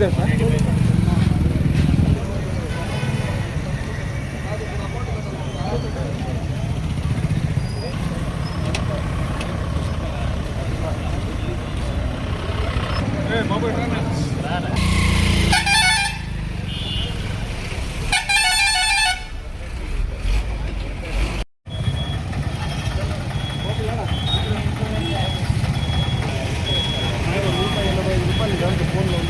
இதுதான் sir one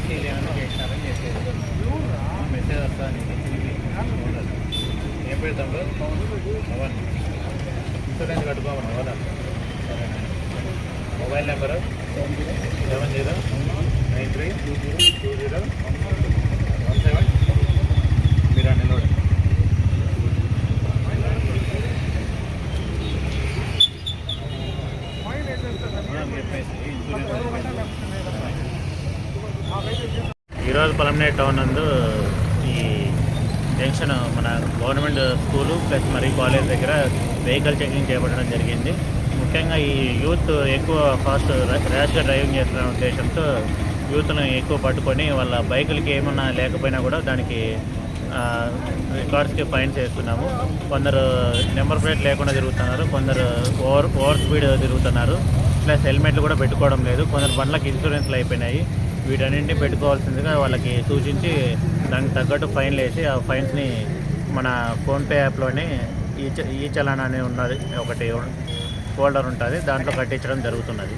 RC లేదని చేసినారని చెప్పేసి మెసేజ్ వస్తా నీకు ఓనర్ ఏం పెడతాం పవన్ ఇన్సూరెన్స్ కట్టుకోమను సరేనా mobile number? Seven zero nine three two zero two zero one seven. మీరు నిలబడి ఈరోజు పలమనేర్ టౌన్ నందు ఈ జంక్షన్ మన గవర్నమెంట్ స్కూలు ప్లస్ మరి కాలేజ్ దగ్గర వెహికల్ చెకింగ్ చేపట్టడం జరిగింది. ముఖ్యంగా ఈ యూత్ ఎక్కువ ఫాస్ట్ ర్యాష్గా డ్రైవింగ్ చేస్తున్న ఉద్దేశంతో యూత్ను ఎక్కువ పట్టుకొని వాళ్ళ బైకులకి ఏమన్నా లేకపోయినా కూడా దానికి రికార్డ్స్కి ఫైన్స్ వేస్తున్నాము కొందరు నెంబర్ ప్లేట్ లేకుండా తిరుగుతున్నారు కొందరు ఓవర్ ఓవర్ స్పీడ్ తిరుగుతున్నారు. ప్లస్ హెల్మెట్లు కూడా పెట్టుకోవడం లేదు. కొందరు బండ్లకు ఇన్సూరెన్స్లు అయిపోయినాయి. వీటన్నింటినీ పెట్టుకోవాల్సిందిగా వాళ్ళకి సూచించి దానికి తగ్గట్టు ఫైన్లు వేసి ఆ ఫైన్స్ని మన ఫోన్పే యాప్లోనే ఈ ఈ చలాన్ అని ఉన్నది ఒకటి ఫోల్డర్ ఉంటుంది దాంట్లో కట్టించడం జరుగుతున్నది.